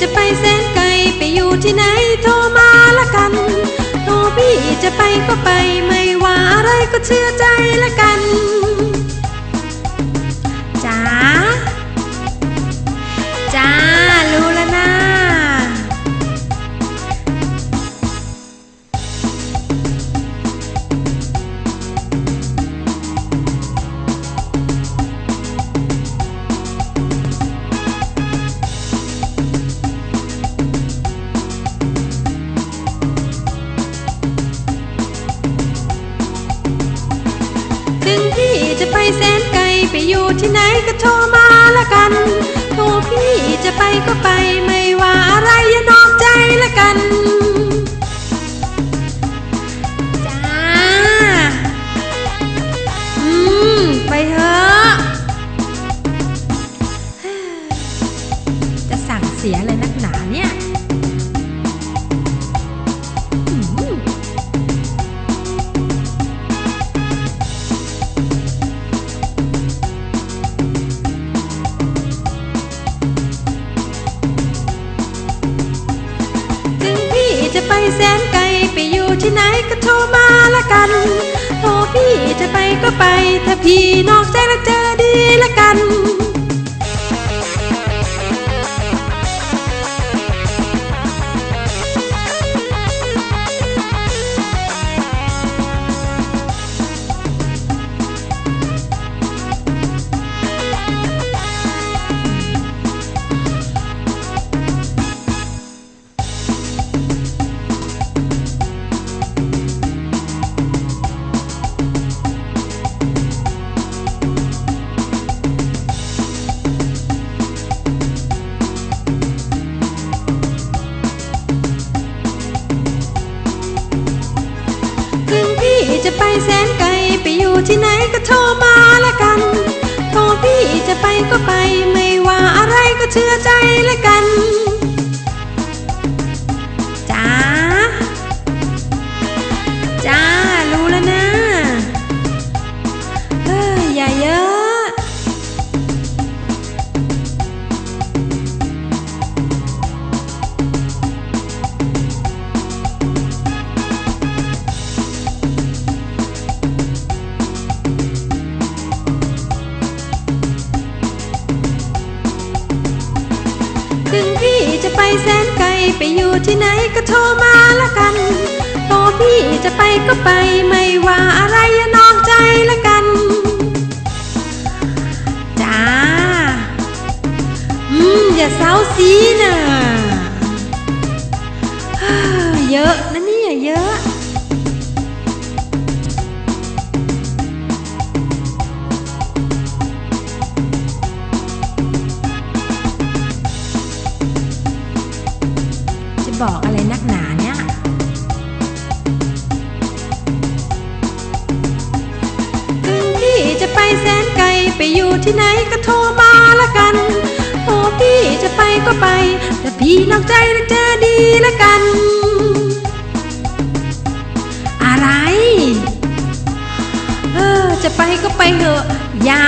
จะไปแสนไกลไปอยู่ที่ไหนโทรมาละกันโทรพี่จะไปก็ไปไม่ว่าอะไรก็เชื่อใจละกัน ถึงพี่จะไปแสนไกลไปอยู่ที่ไหนก็โทรมาละกันโทรพี่จะไปก็ไปไม่ว่าอะไร ที่ไหนก็โทรมาละกัน โทรพี่จะไปก็ไป ถ้าพี่นอกใจแล้วเจอดีละกัน ไพี่จะไปแสนไกลไปอยู่ที่ไหนก็โทรมาละกันโตพี่จะไปก็ไปไม่ว่าอะไรอย่านอกใจละกันจ้าอืมอย่าเศร้าซีนะเยอะ บอกอะไรนักหนาเนี่ยถึงพี่จะไปแสนไกลไปอยู่ที่ไหนก็โทรมาละกันโทรพี่จะไปก็ไป แต่พี่นอกใจแล้วเจอดีละกัน อะไร เออ จะไปก็ไปเถอะอย่า